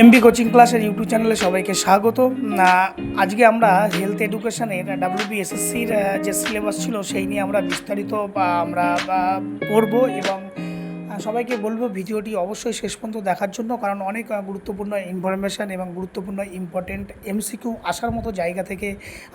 MB coaching ক্লাসের YouTube চ্যানেলে সবাইকে স্বাগত। আজকে আমরা হেলথ এডুকেশনের ডাব্লিউবিএসএসসির যে সিলেবাস ছিল, সেই নিয়ে আমরা বিস্তারিত আমরা পড়ব এবং সবাইকে বলব ভিডিওটি অবশ্যই শেষ পর্যন্ত দেখার জন্য, কারণ অনেক গুরুত্বপূর্ণ ইনফরমেশান এবং গুরুত্বপূর্ণ ইম্পর্টেন্ট এমসিকিউ আসার মতো জায়গা থেকে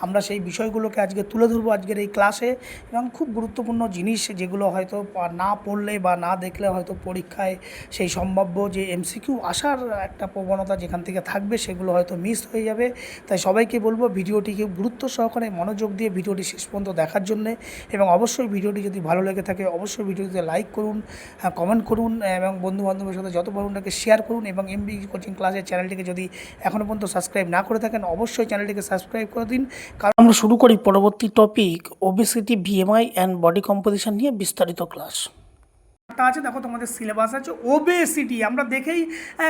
আমরা সেই বিষয়গুলোকে আজকে তুলে ধরবো আজকের এই ক্লাসে এবং খুব গুরুত্বপূর্ণ জিনিস যেগুলো হয়তো না পড়লে বা না দেখলে হয়তো পরীক্ষায় সেই সম্ভাব্য যে এমসিকিউ আসার একটা প্রবণতা যেখান থেকে থাকবে সেগুলো হয়তো মিস হয়ে যাবে। তাই সবাইকে বলব ভিডিওটিকে গুরুত্ব সহকারে মনোযোগ দিয়ে ভিডিওটি শেষ পর্যন্ত দেখার জন্যে এবং অবশ্যই ভিডিওটি যদি ভালো লেগে থাকে, অবশ্যই ভিডিওটিতে লাইক করুন কমেন্ট করুন এবং বন্ধু বান্ধবের সাথে যত পারুন তাকে শেয়ার করুন, এবং এমবি কোচিং ক্লাসের চ্যানেলটিকে যদি এখনও পর্যন্ত সাবস্ক্রাইব না করে থাকেন, অবশ্যই চ্যানেলটিকে সাবস্ক্রাইব করে দিন। কারণ আমরা শুরু করি পরবর্তী topic obesity BMI and body composition নিয়ে বিস্তারিত ক্লাস টা আছে, দেখো তোমাদের সিলেবাস আছে ওবেসিটি আমরা দেখেই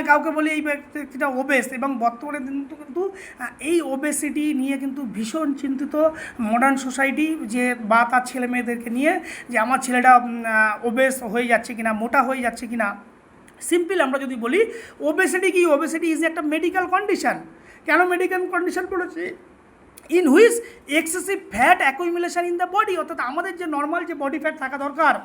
কাউকে বলি এই ব্যক্তিটা ওবেস এবং বর্তমানে কিন্তু কিন্তু এই ওবেসিটি নিয়ে কিন্তু ভীষণ চিন্তিত মডার্ন সোসাইটি যে বা তার ছেলে মেয়েদেরকে নিয়ে যে আমার ছেলেটা ওবেস হয়ে যাচ্ছে কিনা, মোটা হয়ে যাচ্ছে কিনা। সিম্পল আমরা যদি বলি ওবেসিটি কি? ওবেসিটি ইজ একটা মেডিকেল কন্ডিশন কেন মেডিকেল কন্ডিশন পড়েছে? In which excessive fat accumulation in the body অর্থাৎ আমাদের যে নর্মাল যে বডি ফ্যাট থাকা দরকার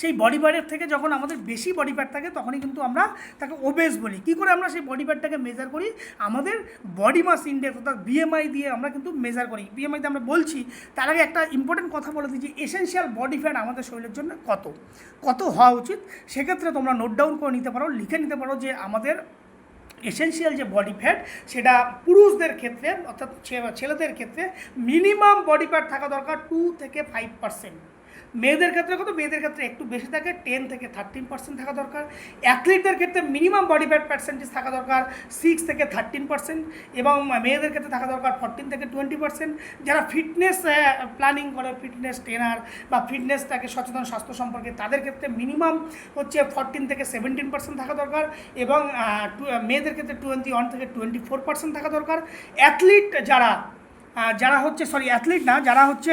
সেই বডি ফ্যাটের থেকে যখন আমাদের বেশি বডি ফ্যাট থাকে, তখনই কিন্তু আমরা তাকে ওবেস বলি। কী করে আমরা সেই বডি ফ্যাটটাকে মেজার করি? আমাদের বডি মাস ইন্ডেক্স অর্থাৎ বিএমআই দিয়ে আমরা কিন্তু মেজার করি। বিএমআইতে আমরা বলছি, তার আগে একটা ইম্পর্টেন্ট কথা বলে দিই যে এসেনশিয়াল বডি ফ্যাট আমাদের শরীরের জন্য কত? কত হওয়া উচিত? সেক্ষেত্রে তোমরা নোট ডাউন করে নিতে পারো, লিখে নিতে পারো যে আমাদের এসেনশিয়াল যে বডি ফ্যাট সেটা পুরুষদের ক্ষেত্রে অর্থাৎ ছেলেদের ক্ষেত্রে মিনিমাম বডি ফ্যাট থাকা দরকার টু থেকে ফাইভ পার্সেন্ট মেয়েদের ক্ষেত্রে কত? মেয়েদের ক্ষেত্রে একটু বেশি থাকে টেন থেকে থার্টিন পার্সেন্ট থাকা দরকার। অ্যাথলিটদের ক্ষেত্রে মিনিমাম বডি ফ্যাট পার্সেন্টেজ থাকা দরকার সিক্স থেকে থার্টিন পার্সেন্ট এবং মেয়েদের ক্ষেত্রে থাকা দরকার ফোরটিন থেকে টোয়েন্টি পার্সেন্ট যারা ফিটনেস প্ল্যানিং করে ফিটনেস ট্রেনার বা ফিটনেসটাকে সচেতন স্বাস্থ্য সম্পর্কে, তাদের ক্ষেত্রে মিনিমাম হচ্ছে ফোরটিন থেকে সেভেন্টিন পার্সেন্ট থাকা দরকার এবং মেয়েদের ক্ষেত্রে টোয়েন্টি ওয়ান থেকে টোয়েন্টি ফোর পার্সেন্ট থাকা দরকার। অ্যাথলিট যারা যারা হচ্ছে সরি অ্যাথলিট না, যারা হচ্ছে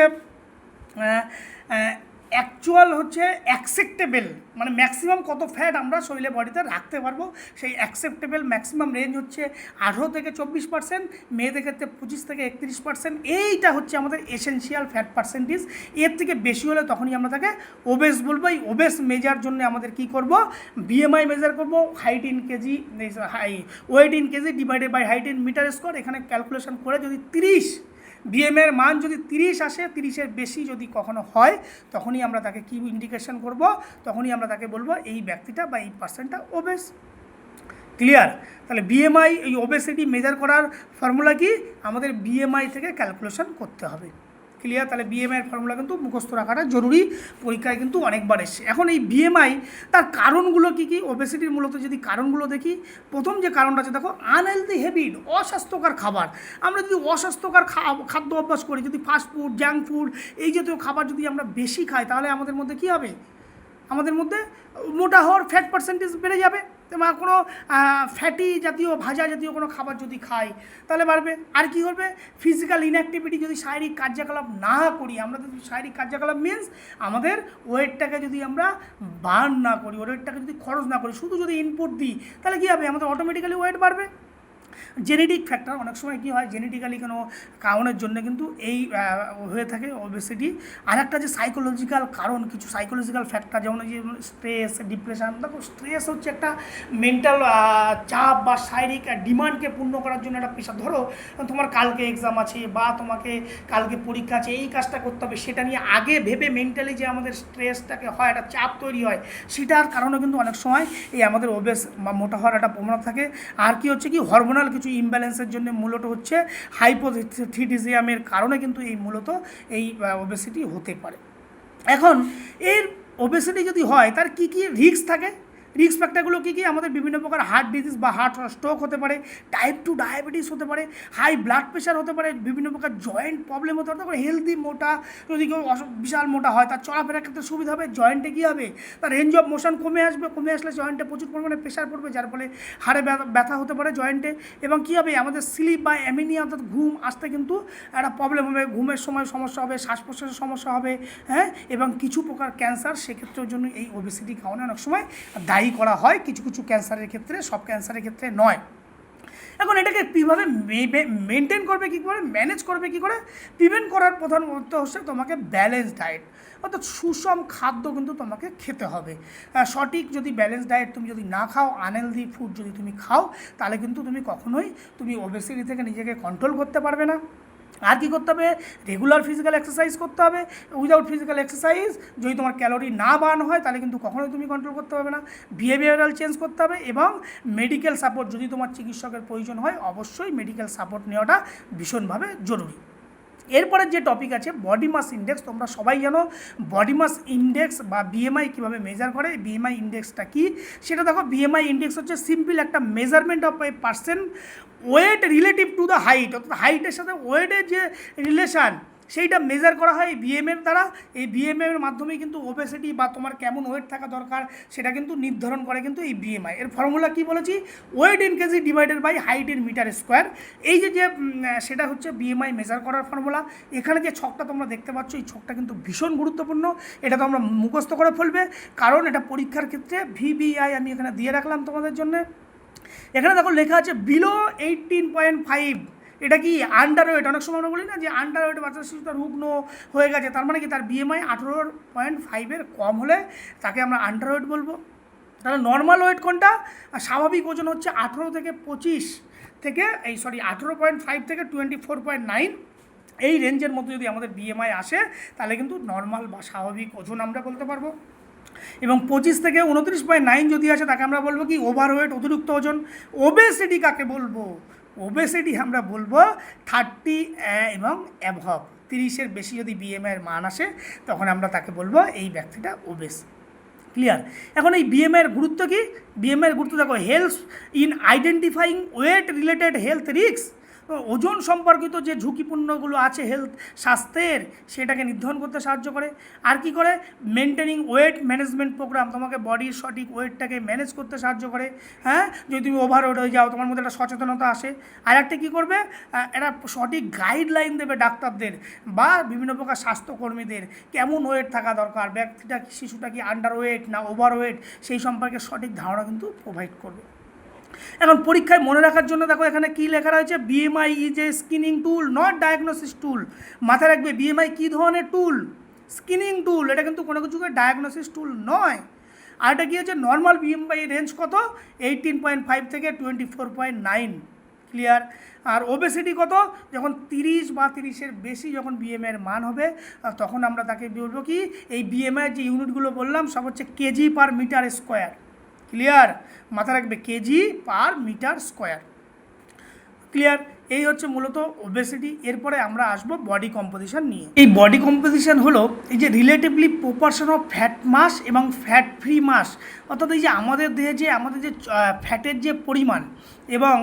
অ্যাকচুয়াল হচ্ছে অ্যাকসেপ্টেবল মানে ম্যাক্সিমাম কত ফ্যাট আমরা শরীরে বডিতে রাখতে পারব, সেই অ্যাকসেপ্টেবল ম্যাক্সিমাম রেঞ্জ হচ্ছে আঠেরো থেকে চব্বিশ পার্সেন্ট মেয়েদের ক্ষেত্রে পঁচিশ থেকে একত্রিশ পার্সেন্ট এইটা হচ্ছে আমাদের এসেনশিয়াল ফ্যাট পার্সেন্টেজ এর থেকে বেশি হলে তখনই আমরা তাকে ওবেস বলব। এই ওবেস মেজার জন্য আমাদের কি করব? বিএমআই মেজার করব। Height in KG high weight in KG divided by height in metre square এখানে ক্যালকুলেশন করে যদি তিরিশ বিএমের মান যদি তিরিশ আসে, তিরিশের বেশি যদি কখনো হয়, তখনই আমরা তাকে কি ইন্ডিকেশন করব? তখনই আমরা তাকে বলব এই ব্যক্তিটা বা এই পার্সেন্টটা ওবেস ক্লিয়ার তাহলে বিএমআই এই ওবেসিটি মেজার করার ফর্মুলা কি? আমাদের বিএমআই থেকে ক্যালকুলেশন করতে হবে। ক্লিয়ার তাহলে বিএমআই এর ফর্মুলা কিন্তু মুখস্থ রাখাটা জরুরি, পরীক্ষায় কিন্তু অনেকবার এসছে। এখন এই বিএমআই তার কারণগুলো কী কী? ওবেসিটির মূলত যদি কারণগুলো দেখি, প্রথম যে কারণটা আছে, দেখো আনহেলদি হ্যাবিট অস্বাস্থ্যকর খাবার। আমরা যদি অস্বাস্থ্যকর খাদ্য অভ্যাস করি, যদি ফাস্ট ফুড জাঙ্ক ফুড এই জাতীয় খাবার যদি আমরা বেশি খাই, তাহলে আমাদের মধ্যে কী হবে? আমাদের মধ্যে মোটা হওয়ার ফ্যাট পার্সেন্টেজ বেড়ে যাবে। বা কোনো ফ্যাটি জাতীয়, ভাজা জাতীয় কোনো খাবার যদি খাই, তাহলে বাড়বে। আর কি করবে? ফিজিক্যাল ইনঅ্যাক্টিভিটি যদি শারীরিক কার্যকলাপ না করি, আমরা যদি শারীরিক কার্যকলাপ মিন্স আমাদের ওয়েটটাকে যদি আমরা বার্ন না করি, ওয়েটটাকে যদি খরচ না করি, শুধু যদি ইনপুট দিই, তাহলে কী হবে? আমাদের অটোমেটিক্যালি ওয়েট বাড়বে। জেনেটিক ফ্যাক্টর অনেক সময় কী হয় জেনেটিক্যালি কোনো কারণের জন্য কিন্তু এই হয়ে থাকে ওবেসিটি আর একটা যে সাইকোলজিক্যাল কারণ, কিছু সাইকোলজিক্যাল ফ্যাক্টর যেমন যে স্ট্রেস ডিপ্রেশন দেখো স্ট্রেস হচ্ছে একটা মেন্টাল চাপ বা শারীরিক ডিমান্ডকে পূর্ণ করার জন্য একটা পেশা। ধরো, তোমার কালকে এক্সাম আছে বা তোমাকে কালকে পরীক্ষা আছে, এই কাজটা করতে হবে, সেটা নিয়ে আগে ভেবে মেন্টালি যে আমাদের স্ট্রেসটাকে হয়, একটা চাপ তৈরি হয়, সেটার কারণে কিন্তু অনেক সময় এই আমাদের ওবেস বা মোটা হওয়ার একটা প্রবণতা থাকে। আর কি হচ্ছে কি হরমোনাল কিছু ইমব্যালেন্সের জন্য মূলত হচ্ছে হাইপোথিডিজিয়ামের কারণে কিন্তু এই মূলত এই ওবেসিটি হতে পারে। এখন, এর ওবেসিটি যদি হয়, তার কি কি রিস্ক থাকে? রিস্ক ফ্যাক্টরগুলো কী কী? আমাদের বিভিন্ন প্রকার হার্ট ডিজিজ বা হার্ট স্ট্রোক হতে পারে টাইপ টু ডায়াবেটিস হতে পারে হাই ব্লাড প্রেশার হতে পারে, বিভিন্ন প্রকার জয়েন্ট প্রবলেম হতে পারে হেলদি মোটা, যদি কেউ বিশাল মোটা হয়, তার চলাফেরার ক্ষেত্রে সুবিধা হবে জয়েন্টে কী হবে? তার রেঞ্জ অফ মোশন কমে আসবে, কমে আসলে জয়েন্টে প্রচুর পরিমাণে প্রেশার পড়বে, যার ফলে হাড়ে ব্যথা- হতে পারে জয়েন্টে এবং কী হবে? আমাদের স্লিপ বা অ্যামিনিয়া অর্থাৎ ঘুম আসতে কিন্তু একটা প্রবলেম হবে, ঘুমের সময় সমস্যা হবে শ্বাস প্রশ্বাসের সমস্যা হবে হ্যাঁ? এবং কিছু প্রকার ক্যান্সার সেক্ষেত্রের জন্য এই ওবেসিটি খাওয়ানো অনেক সময় দায়ী দায়ী করা হয় কিছু কিছু ক্যান্সারের ক্ষেত্রে, সব ক্যান্সারের ক্ষেত্রে নয়। এখন এটাকে কীভাবে মেনটেন করবে, কী করে? ম্যানেজ করবে, কী করে? প্রিভেন্ট করার প্রধান উদ্দেশ্য হচ্ছে তোমাকে ব্যালেন্স ডায়েট অর্থাৎ সুষম খাদ্য কিন্তু তোমাকে খেতে হবে। সঠিক যদি ব্যালেন্স ডায়েট তুমি যদি না খাও আনহেলদি ফুড যদি তুমি খাও, তাহলে কিন্তু তুমি কখনোই তুমি ওবেসিটি থেকে নিজেকে কন্ট্রোল করতে পারবে না। আর কী করতে হবে? রেগুলার ফিজিক্যাল এক্সারসাইজ করতে হবে। উইদাউট ফিজিক্যাল এক্সারসাইজ যদি তোমার ক্যালোরি না বার্ন হয়, তাহলে কিন্তু কখনোই তুমি কন্ট্রোল করতে পারবে না। বিহেভিয়ারাল চেঞ্জ করতে হবে এবং মেডিকেল সাপোর্ট যদি তোমার চিকিৎসকের প্রয়োজন হয়, অবশ্যই মেডিকেল সাপোর্ট নেওয়াটা ভীষণভাবে জরুরি। এরপরে যে টপিক আছে বডি মাস ইন্ডেক্স তোমরা সবাই জানো বডি মাস ইন্ডেক্স বা বিএমআই কীভাবে মেজার করে বিএমআই ইন্ডেক্সটা কী? সেটা দেখো বিএমআই ইন্ডেক্স হচ্ছে সিম্পল একটা measurement of a person weight relative to the height অর্থাৎ হাইটের সাথে ওয়েটের যে রিলেশান সেইটা মেজার করা হয় বিএমএর দ্বারা। এই বিএমএর মাধ্যমে কিন্তু ওবেসিটি বা তোমার কেমন ওয়েট থাকা দরকার, সেটা কিন্তু নির্ধারণ করে কিন্তু এই বিএমআই এর ফর্মুলা কি বলেছি? Weight in KG divided by height in metre square এই যে যে সেটা হচ্ছে বিএমআই মেজার করার ফর্মুলা এখানে যে ছকটা তোমরা দেখতে পাচ্ছ, এই ছকটা কিন্তু ভীষণ গুরুত্বপূর্ণ। এটা তোমরা মুখস্থ করে ফেলবে। কারণ এটা পরীক্ষার ক্ষেত্রে ভিবিআই আমি এখানে দিয়ে রাখলাম তোমাদের জন্য। এখানে দেখো লেখা আছে বিলো এইটিন পয়েন্ট ফাইভ এটা কি আন্ডার ওয়েট অনেক সময় আমরা বলি না যে আন্ডার ওয়েট বাচ্চা শিশুটা রুগ্ন হয়ে গেছে, তার মানে কি তার বিএমআই আঠেরো পয়েন্ট ফাইভের কম হলে তাকে আমরা আন্ডার ওয়েট বলব। তাহলে নর্মাল ওয়েট কোনটা? আর স্বাভাবিক ওজন হচ্ছে আঠেরো থেকে পঁচিশ থেকে, এই সরি আঠেরো পয়েন্ট ফাইভ থেকে টোয়েন্টি ফোর পয়েন্ট নাইন এই রেঞ্জের মধ্যে যদি আমাদের বিএমআই আসে, তাহলে কিন্তু নর্মাল বা স্বাভাবিক ওজন আমরা বলতে পারব। এবং পঁচিশ থেকে উনত্রিশ পয়েন্ট নাইন যদি আসে, তাকে আমরা বলব কি ওভারওয়েট অতিরিক্ত ওজন। ওবেসিটি কাকে বলব? ওবেসিটি আমরা বলব থার্টি এবং অ্যাভব তিরিশের বেশি যদি বিএমআইয়ের মান আসে, তখন আমরা তাকে বলব এই ব্যক্তিটা ওবেস ক্লিয়ার এখন এই বিএমআইয়ের গুরুত্ব কি? বিএমআইয়ের গুরুত্ব দেখো health in identifying weight related health risk ওজন সম্পর্কিত যে ঝুঁকিপূর্ণগুলো আছে হেলথ স্বাস্থ্যের, সেটাকে নির্ধারণ করতে সাহায্য করে। আর কি করে? মেনটেনিং ওয়েট ম্যানেজমেন্ট প্রোগ্রাম তোমাকে বডির সঠিক ওয়েটটাকে ম্যানেজ করতে সাহায্য করে। হ্যাঁ? যদি তুমি ওভারওয়েট হয়ে যাও, তোমার মধ্যে একটা সচেতনতা আসে। আর একটা কী করবে? একটা সঠিক গাইডলাইন দেবে ডাক্তারদের বা বিভিন্ন প্রকার স্বাস্থ্যকর্মীদের, কেমন ওয়েট থাকা দরকার, ব্যক্তিটা শিশুটা কি আন্ডার ওয়েট না ওভার ওয়েট সেই সম্পর্কে সঠিক ধারণা কিন্তু প্রোভাইড করবে। এখন পরীক্ষায় মনে রাখার জন্য দেখো এখানে কি লেখা রয়েছে? BMI is a screening tool not diagnosis tool মাথায় রাখবে বিএমআই কী ধরনের টুল স্কিনিং টুল এটা কিন্তু কোনো কিছুকে ডায়াগনোসিস টুল নয়। আর এটা কী হচ্ছে? নর্মাল বিএমআই রেঞ্জ কত? এইটিন পয়েন্ট ফাইভ থেকে twenty four point nine clear আর ওবেসিটি কত? যখন তিরিশ বা তিরিশের বেশি যখন বিএমআই এর মান হবে তখন আমরা তাকে বলব কি? এই বিএমআই যে ইউনিটগুলো বললাম, সব হচ্ছে KG per metre square clear মাথা রাখবে KG per metre square clear এই হচ্ছে মূলত ওবেসিটি এরপরে আমরা আসব বডি কম্পোজিশন নিয়ে। এই বডি কম্পোজিশন হলো এই যে relatively proportion of fat mass এবং ফ্যাট ফ্রি মাস অর্থাৎ এই যে আমাদের দেহে যে, আমাদের যে ফ্যাটের যে পরিমাণ এবং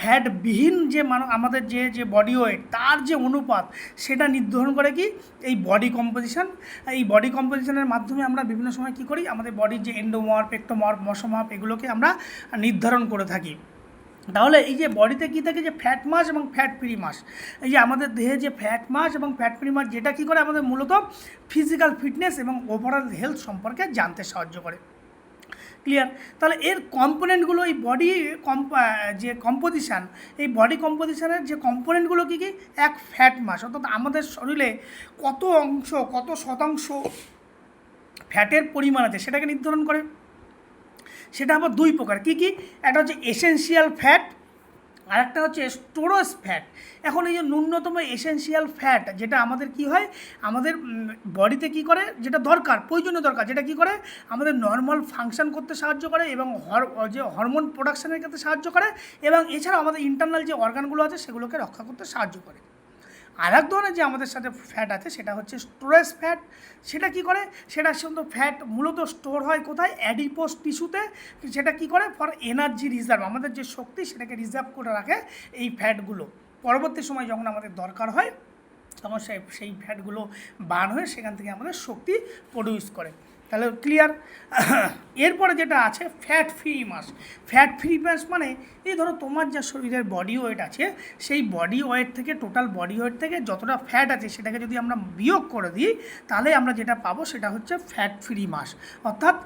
ফ্যাটবিহীন যে মান, আমাদের যে যে বডি ওয়েট তার যে অনুপাত, সেটা নির্ধারণ করে কি? এই বডি কম্পোজিশন এই বডি কম্পোজিশনের মাধ্যমে আমরা বিভিন্ন সময় কী করি? আমাদের বডির যে এন্ডোমর্ফ পেক্টোমর্ফ মশমর্ফ এগুলোকে আমরা নির্ধারণ করে থাকি। তাহলে এই যে বডিতে কী থাকে যে ফ্যাট মাস এবং ফ্যাট ফ্রি মাস এই যে আমাদের দেহে যে ফ্যাট মাস এবং ফ্যাট ফ্রি মাস যেটা কী করে আমাদের মূলত ফিজিক্যাল ফিটনেস এবং ওভারঅল হেলথ সম্পর্কে জানতে সাহায্য করে। ক্লিয়ার তাহলে এর কম্পোনেন্টগুলো এই বডি কম্প যে কম্পোজিশান এই বডি কম্পোজিশানের যে কম্পোনেন্টগুলো কী কী? এক ফ্যাট মাস অর্থাৎ আমাদের শরীরে কত অংশ, কত শতাংশ ফ্যাটের পরিমাণ আছে সেটাকে নির্ধারণ করে। সেটা আবার দুই প্রকার। কী কী? একটা হচ্ছে এসেনশিয়াল ফ্যাট আর একটা হচ্ছে স্টোরজ ফ্যাট এখন এই যে ন্যূনতম এসেনশিয়াল ফ্যাট যেটা আমাদের কি হয়? আমাদের বডিতে কি করে? যেটা দরকার, প্রয়োজনীয় দরকার, যেটা কি করে? আমাদের নর্মাল ফাংশন করতে সাহায্য করে এবং হর যে হরমোন প্রোডাকশানের ক্ষেত্রে সাহায্য করে এবং এছাড়াও আমাদের ইন্টারনাল যে অর্গানগুলো আছে সেগুলোকে রক্ষা করতে সাহায্য করে। আর এক ধরনের যে আমাদের সাথে ফ্যাট আছে, সেটা হচ্ছে স্টোরেজ ফ্যাট সেটা কি করে? সেটা শুধু ফ্যাট মূলত স্টোর হয় কোথায়? অ্যাডিপোস টিস্যুতে সেটা কি করে? ফর এনার্জি রিজার্ভ আমাদের যে শক্তি, সেটাকে রিজার্ভ করে রাখে এই ফ্যাটগুলো পরবর্তী সময় যখন আমাদের দরকার হয়, তখন সেই ফ্যাটগুলো বার হয়ে সেখান থেকে আমাদের শক্তি প্রডিউস করে। তাহলে ক্লিয়ার এরপরে যেটা আছে fat free mass fat free mass মানে এই ধরো তোমার যা শরীরের বডি ওয়েট আছে, সেই বডি ওয়েট থেকে টোটাল বডি ওয়েট থেকে যতটা ফ্যাট আছে, সেটাকে যদি আমরা বিয়োগ করে দিই, তাহলে আমরা যেটা পাবো সেটা হচ্ছে ফ্যাট ফ্রি মাস অর্থাৎ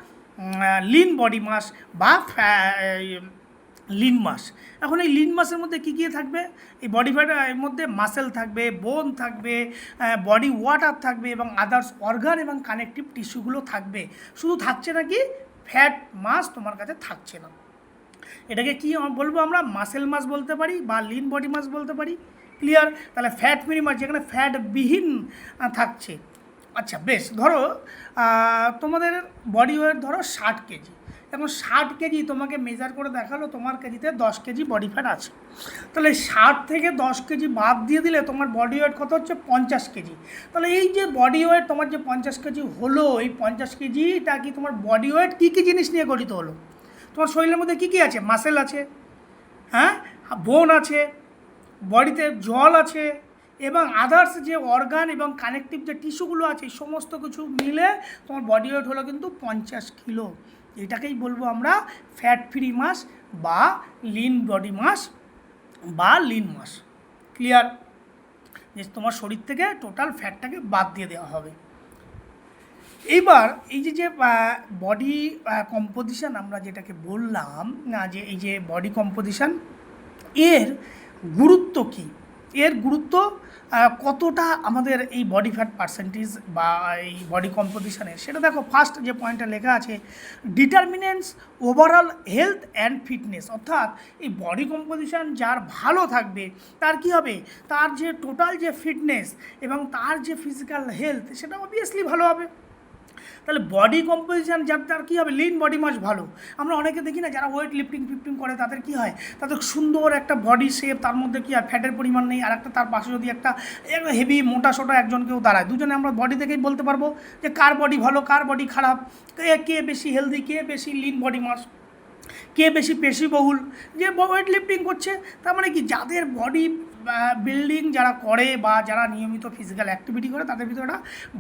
লিন বডি মাস বা লিন মাস। এখন এই লিন মাসের মধ্যে কী কী থাকবে? এই বডি ফ্যাটের মধ্যে মাসেল থাকবে বোন থাকবে বডি ওয়াটার থাকবে এবং আদার্স অর্গান এবং কানেকটিভ টিস্যুগুলো থাকবে। শুধু থাকছে না কি? ফ্যাট মাস তোমার কাছে থাকছে না। এটাকে কি বলব আমরা? মাসেল মাস বলতে পারি বা লিন বডি মাস বলতে পারি। ক্লিয়ার তাহলে ফ্যাট ফ্রি মাস যেখানে ফ্যাট বিহীন থাকছে। আচ্ছা বেশ, ধরো তোমাদের বডি ওয়েট ধরো ষাট কেজি। এখন ষাট কেজি তোমাকে মেজার করে দেখাল, তোমার কেজিতে দশ কেজি বডি ফ্যাট আছে। তাহলে ষাট থেকে দশ কেজি বাদ দিয়ে দিলে তোমার বডি ওয়েট কত হচ্ছে? পঞ্চাশ কেজি। তাহলে এই যে বডি ওয়েট তোমার যে পঞ্চাশ কেজি হলো, এই পঞ্চাশ কেজিটা কি তোমার বডি ওয়েট কী কী জিনিস নিয়ে গঠিত হলো? তোমার শরীরের মধ্যে কী কী আছে? মাসেল আছে হ্যাঁ? বোন আছে বডিতে জল আছে, এবং আদার্স যে অর্গান এবং কানেকটিভ যে টিস্যুগুলো আছে সমস্ত কিছু মিলে তোমার বডি ওয়েট হলো কিন্তু পঞ্চাশ কিলো। এটাকেই বলব আমরা ফ্যাট ফ্রি মাস বা লিন বডি মাস বা লিন মাস ক্লিয়ার যে তোমার শরীর থেকে টোটাল ফ্যাটটাকে বাদ দিয়ে দেওয়া হবে। এইবার এই যে যে বডি কম্পোজিশান আমরা যেটাকে বললাম না যে, এই যে বডি কম্পোজিশন এর গুরুত্ব কী? এর গুরুত্ব কতটা আমাদের এই বডি ফ্যাট পার্সেন্টেজ বা এই বডি কম্পোজিশনের সেটা দেখো ফার্স্ট যে পয়েন্টটা লেখা আছে determinants overall health and fitness অর্থাৎ এই বডি কম্পোজিশন যার ভালো থাকবে, তার কি হবে? তার যে টোটাল যে ফিটনেস এবং তার যে ফিজিক্যাল হেলথ সেটা অবভিয়াসলি ভালো হবে। তাহলে বডি কম্পোজিশন যার তার কী হবে? লিন বডি মাস ভালো। আমরা অনেকে দেখি না, যারা ওয়েট লিফটিং ফিফটিং করে, তাদের কী হয়? তাদের সুন্দর একটা বডি শেপ তার মধ্যে কী হয়? ফ্যাটের পরিমাণ নেই আর একটা তার পাশে যদি একটা হেভি মোটা, সোটা একজন কেউ দাঁড়ায়। দুজনে আমরা বডি দেখেই বলতে পারব যে কার বডি ভালো, কার বডি খারাপ। কে কে বেশি হেলদি কে বেশি লিন বডি মাস কে বেশি পেশিবহুল? যে ওয়েট লিফটিং করছে, তার মানে কি? যাদের বডি বিল্ডিং যারা করে বা যারা নিয়মিত ফিজিক্যাল অ্যাক্টিভিটি করে, তাদের ভিতরে একটা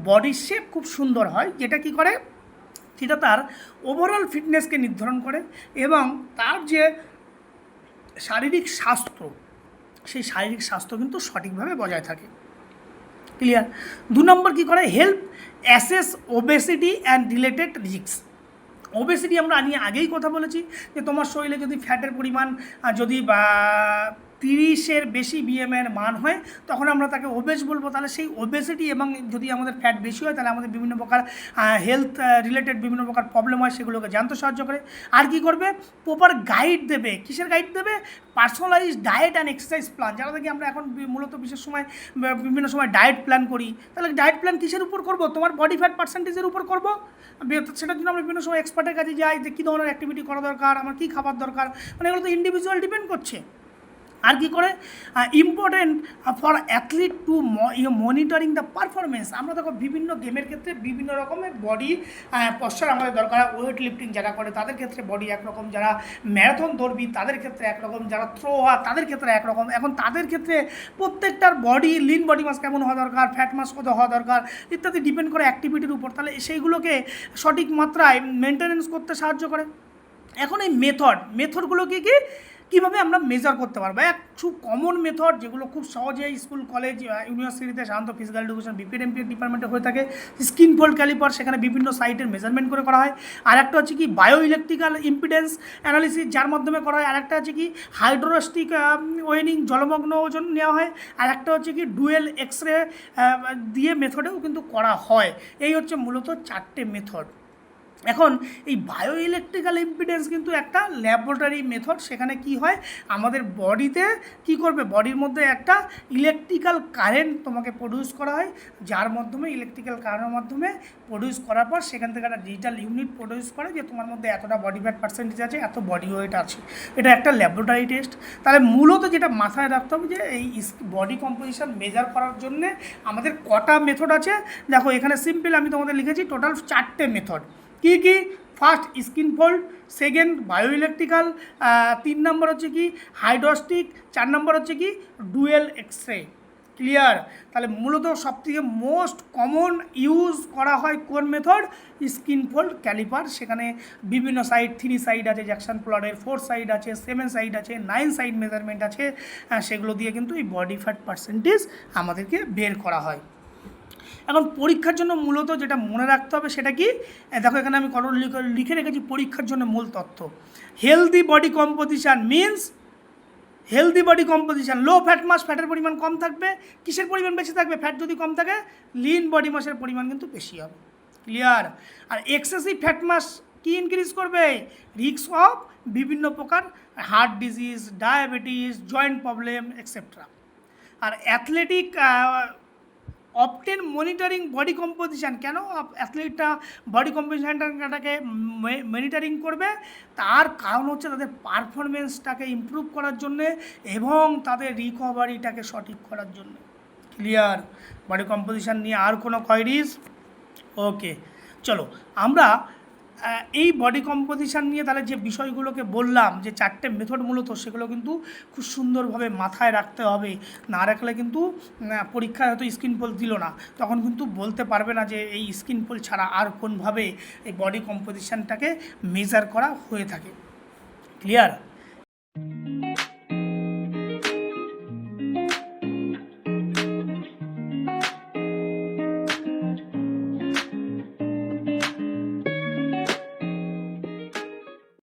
বডি শেপ খুব সুন্দর হয়, যেটা কি করে? সেটা তার ওভারঅল ফিটনেসকে নির্ধারণ করে এবং তার যে শারীরিক স্বাস্থ্য, সেই শারীরিক স্বাস্থ্য কিন্তু সঠিকভাবে বজায় থাকে। ক্লিয়ার দু নম্বর কী করে? Help assess obesity and related risk obesity আমরা নিয়ে আগেই কথা বলেছি যে তোমার শরীরে যদি ফ্যাটের পরিমাণ যদি, বা তিরিশের বেশি বিএমের মান হয়, তখন আমরা তাকে ওবেস বলব। তাহলে সেই ওবেসিটি এবং যদি আমাদের ফ্যাট বেশি হয়, তাহলে আমাদের বিভিন্ন প্রকার হেলথ রিলেটেড বিভিন্ন প্রকার প্রবলেম হয়, সেগুলোকে জানতে সাহায্য করে। আর কি করবে? প্রপার গাইড দেবে। কিসের গাইড দেবে? Personalize diet and exercise plan যারা দেখি আমরা এখন মূলত বিশেষ সময় বিভিন্ন সময় ডায়েট প্ল্যান করি, তাহলে ডায়েট প্ল্যান কিসের উপর করব? তোমার বডি ফ্যাট পার্সেন্টেজের উপর করব? সেটার জন্য আমরা বিভিন্ন সময় এক্সপার্টের কাছে যাই, যে কী ধরনের অ্যাক্টিভিটি করা দরকার, আমার কী খাবার দরকার? মানে এগুলো তো ইন্ডিভিজুয়াল ডিপেন্ড করছে। আর কি করে? Important for athlete to monitoring the performance আমরা দেখো বিভিন্ন গেমের ক্ষেত্রে বিভিন্ন রকমের বডি পশ্চার আমাদের দরকার ওয়েট লিফটিং যারা করে, তাদের ক্ষেত্রে বডি একরকম। যারা ম্যারাথন দৌড়বি তাদের ক্ষেত্রে একরকম। যারা থ্রো হয় তাদের ক্ষেত্রে একরকম। এখন তাদের ক্ষেত্রে প্রত্যেকটার বডি লিন বডি মাস কেমন হওয়া দরকার? ফ্যাট মাস কত হওয়া দরকার? ইত্যাদি ডিপেন্ড করে অ্যাক্টিভিটির উপর। তাহলে সেইগুলোকে সঠিক মাত্রায় মেনটেনেন্স করতে সাহায্য করে। এখন এই মেথড মেথডগুলো কি কি? কীভাবে আমরা মেজার করতে পারব? এক খুব কমন মেথড যেগুলো খুব সহজে স্কুল কলেজ ইউনিভার্সিটিতে সাধারণত ফিজিক্যাল এডুকেশন বিপিএমপি ডিপার্টমেন্টে হয়ে থাকে। স্কিন ফোল্ড ক্যালিপার সেখানে বিভিন্ন সাইটের মেজারমেন্ট করে করা হয়। আর একটা হচ্ছে কি বায়ো ইলেকট্রিক্যাল ইম্পিডেন্স অ্যানালিসিস যার মাধ্যমে করা হয়। আর একটা হচ্ছে কি হাইড্রোস্টিক ওয়েনিং জলমগ্ন ওজন নেওয়া হয়। আর একটা হচ্ছে কি ডুয়েল এক্স রে দিয়ে মেথডেও কিন্তু করা হয়। এই হচ্ছে মূলত চারটে মেথড এখন এই বায়ো ইলেকট্রিক্যাল ইম্পিডেন্স কিন্তু একটা ল্যাবরেটরি মেথড সেখানে কি হয়? আমাদের বডিতে কি করবে? বডির মধ্যে একটা ইলেকট্রিক্যাল কারেন্ট তোমাকে প্রডিউস করা হয়, যার মাধ্যমে ইলেকট্রিক্যাল কারেন্টের মাধ্যমে প্রডিউস করার পর সেখান থেকে একটা ডিজিটাল ইউনিট প্রডিউস করে, যে তোমার মধ্যে এতটা বডি ফ্যাট পার্সেন্টেজ আছে, এত বডি ওয়েট আছে। এটা একটা ল্যাবরেটরি টেস্ট তাহলে মূলত যেটা মাথায় রাখতে হবে যে, এই বডি কম্পোজিশন মেজার করার জন্যে আমাদের কটা মেথড আছে। দেখো, এখানে সিম্পল আমি তোমাদের লিখেছি টোটাল চারটে মেথড কি কি? First skin fold second bio electrical তিন নম্বর হচ্ছে কি? হাইড্রোস্টিক চার নম্বর হচ্ছে কি? ডুয়েল এক্স রে ক্লিয়ার তাহলে মূলত সবথেকে মোস্ট কমন ইউজ করা হয় কোন মেথড স্কিন ফোল্ড ক্যালিপার সেখানে বিভিন্ন সাইড থ্রি সাইড আছে জ্যাকশন প্লটের ফোর সাইড আছে সেভেন সাইড আছে নাইন সাইড মেজারমেন্ট আছে। সেগুলো দিয়ে কিন্তু এই বডি ফ্যাট পার্সেন্টেজ আমাদেরকে বের করা হয়। এখন পরীক্ষার জন্য মূলত যেটা মনে রাখতে হবে সেটা কি? দেখো এখানে আমি কলম লিখে- রেখেছি পরীক্ষার জন্য মূল তথ্য। Healthy body composition means healthy body composition low fat mass ফ্যাটের পরিমাণ কম থাকবে, কিসের পরিমাণ বেশি থাকবে? ফ্যাট যদি কম থাকে লিন বডি মাসের পরিমাণ কিন্তু বেশি হবে। ক্লিয়ার আর এক্সেসিভ ফ্যাট মাস কি ইনক্রিজ করবে? রিস্ক অফ বিভিন্ন প্রকার heart disease diabetes joint problem etcetera আর athletic often monitoring body composition কেন? অ্যাথলিটটা বডি কম্পোজিশনটাকে মনিটরিং করবে। তার কারণ হচ্ছে তাদের পারফরমেন্সটাকে ইম্প্রুভ করার জন্যে এবং তাদের রিকভারিটাকে সঠিক করার জন্য। ক্লিয়ার বডি কম্পোজিশন নিয়ে আর কোনো কোয়ারিজ ওকে চলো, আমরা এই বডি কম্পোজিশন নিয়ে তাহলে যে বিষয়গুলোকে বললাম, যে চারটে মেথড মূলত, সেগুলো কিন্তু খুব সুন্দরভাবে মাথায় রাখতে হবে। না রাখলে কিন্তু পরীক্ষায় হয়তো স্কিন পোল দিল না। তখন কিন্তু বলতে পারবে না যে এই স্কিন পোল ছাড়া আর কোনভাবে এই বডি কম্পোজিশনটাকে মেজার করা হয়ে থাকে। ক্লিয়ার